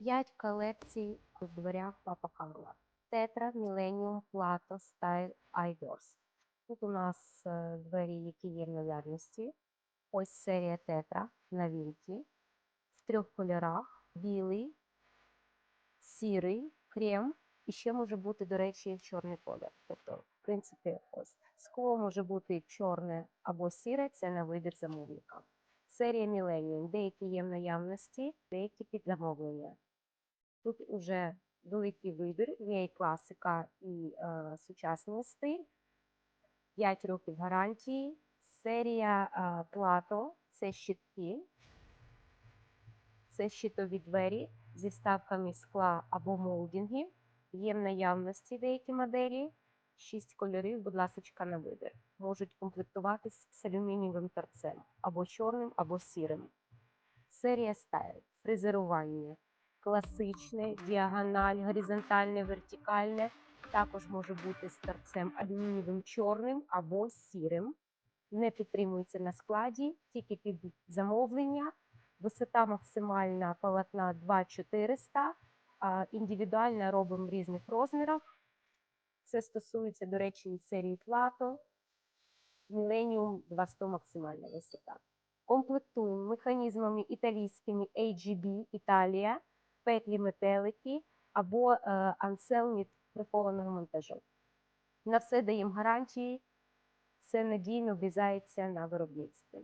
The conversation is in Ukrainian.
П'ять колекцій у дверях Папа Карла. Тетра, Millennium, Plato, Style, iDoors. Тут у нас е, двері, які є в наявності. Ось серія Тетра на вінті в трьох кольорах: білий, сірий, крем. І ще може бути, до речі, чорний колір. Тобто, в принципі, ось скло може бути чорне або сіре, це на вибір замовника. Серія Millennium. Деякі є в наявності, деякі під замовлення. Тут уже великий вибір, є і класика, і е, сучасний стиль. 5 років гарантії. Серія е, Plato – це щитки, це щитові двері зі вставками скла або молдингів. Є в наявності деякі моделі. Шість кольорів, будь ласка, на вибір. Можуть комплектуватись з алюмінієвим торцем або чорним, або сірим. Серія Style – фрезерування. Класичне, діагональ, горизонтальне, вертикальне. Також може бути з торцем алюмінієвим чорним або сірим. Не підтримується на складі, тільки під замовлення. Висота максимальна полотна 2400, а індивідуальна робимо в різних розмірах. Це стосується, до речі, серії Plato. Millennium 200 максимальна висота. Комплектуємо механізмами італійськими AGB Італія, петлі метелики або е, анселміт прихованого монтажу. На все даємо гарантії, все надійно врізається на виробництві.